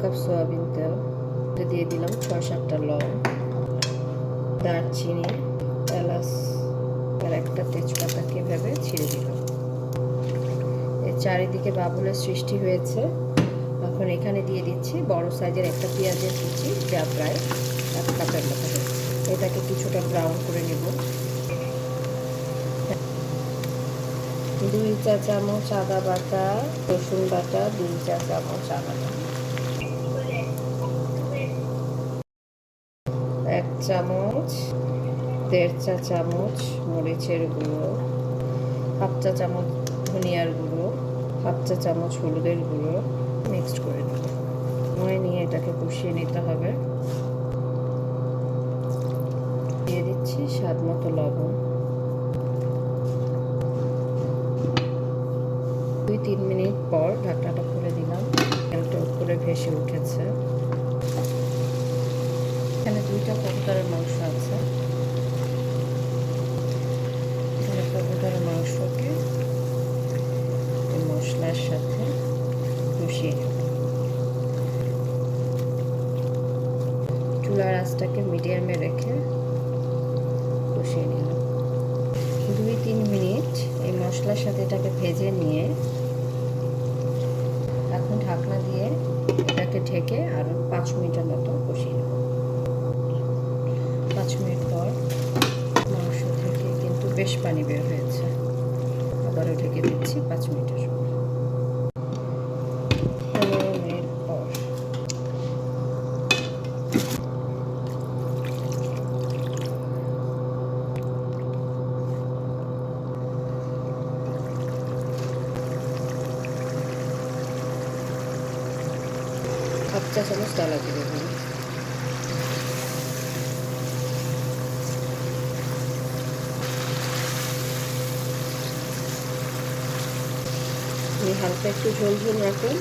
Cup soybean তেল দিয়ে দিলাম ছয় সাতটা লং দারচিনি, এলাচ, আর একটা তেজপাতাকে ভেবে ছিঁড়ে দিলাম। এর চারিদিকে বাবুলের সৃষ্টি হয়েছে। এখন এখানে দিয়ে দিচ্ছি বড় সাইজের একটা পেঁয়াজের কুচি, যা প্রায় এক কাপের মতো এটাকে কিছুটা ব্রাউন করে নেব। দুই চা চামচ আদা বাটা, রসুন বাটা, দুই চা চামচ আদা বাটা এক চামচ, দেড় চা চামচ মরিচের গুঁড়ো, হাফ চা চামচ ধনিয়ার গুঁড়ো, হাফ চা চামচ হলুদের গুঁড়ো মিক্সড করে নেব। সময় নিয়ে এটাকে কষিয়ে নিতে হবে। দিয়ে দিচ্ছি স্বাদ মতো লবণ। দুই তিন মিনিট পর ঢাকনাটা খুলে দিলাম। তেলটা উপরে ভেসে উঠেছে। দুইটা কবুতরের মাংস আছে। কবুতরের মাংসকে মশলার সাথে কষিয়ে চুলার আঁচটাকে মিডিয়ামে রেখে কষিয়ে নিলাম। দুই তিন মিনিট এই মশলার সাথে এটাকে ভেজে নিয়ে এখন ঢাকনা দিয়ে এটাকে ঢেকে আরও পাঁচ মিনিটের মতো কষিয়ে নেব পাঁচ মিনিট পর মাংস থেকে কিন্তু বেশ পানি বের হয়েছে। আবারও ঢেকে দিচ্ছি পাঁচ মিনিটের পনেরো মিনিট পর। হাফ চা চামচ ডালা দেবেন হালকা একটু ঝোল ঝোল রাখুন।